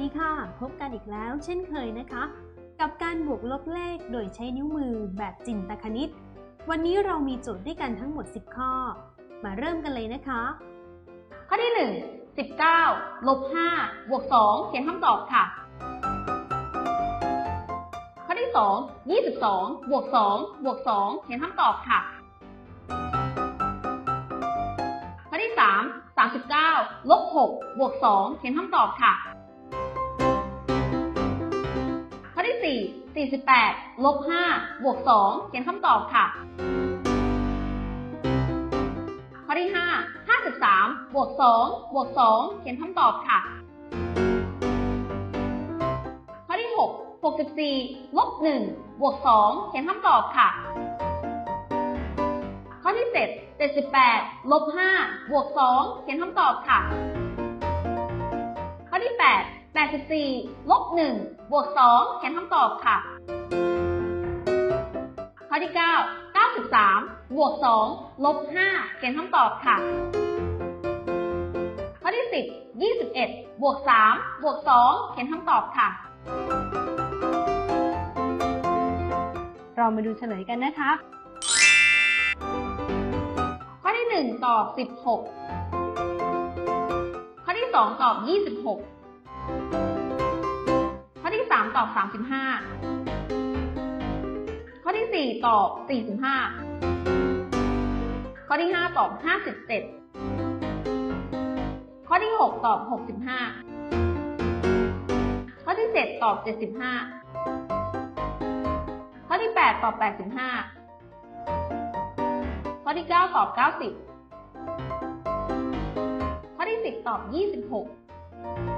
ดีค่ะ พบกันอีกแล้วเช่นเคยนะคะ กับการบวกลบเลขโดยใช้นิ้วมือแบบจินตคณิต วันนี้เรามีโจทย์ด้วยกันทั้งหมด 10 ข้อ มาเริ่มกันเลยนะคะ ข้อที่ 1 19ลบ5บวก2เขียนคำตอบค่ะ ข้อที่ 2 22บวก2บวก2เขียนคำตอบค่ะ ข้อที่ 3 39ลบ6บวก2เขียนคำตอบค่ะ 48 ลบ 5 บวก 2 เขียนคำตอบค่ะ ข้อที่ 5 53 บวก 2 บวก 2 เขียนคำตอบค่ะ ข้อที่ 6 64 ลบ 1 บวก 2 เขียนคำตอบค่ะ ข้อที่ 7 78 ลบ 5 บวก 2 เขียนคำตอบค่ะ ข้อที่ 8 84 ลบ 1 บวก 2 เขียนคำตอบค่ะ ข้อที่ 9 93 บวก 2 ลบ 5 เขียนคำตอบค่ะ ข้อที่ 10 21 บวก 3 บวก 2 เขียนคำตอบค่ะ เรามาดูเฉลยกันนะคะ ข้อที่ 1 ตอบ 16 ข้อที่ 2 ตอบ 26 ข้อที่ 3 ตอบ 35 ข้อที่ 4 ตอบ 45 ข้อที่ 5 ตอบ 57 ข้อที่ 6 ตอบ 65 ข้อที่ 7 ตอบ 75 ข้อที่ 8 ตอบ 85 ข้อที่ 9 ตอบ 90 ข้อที่ 10 ตอบ 26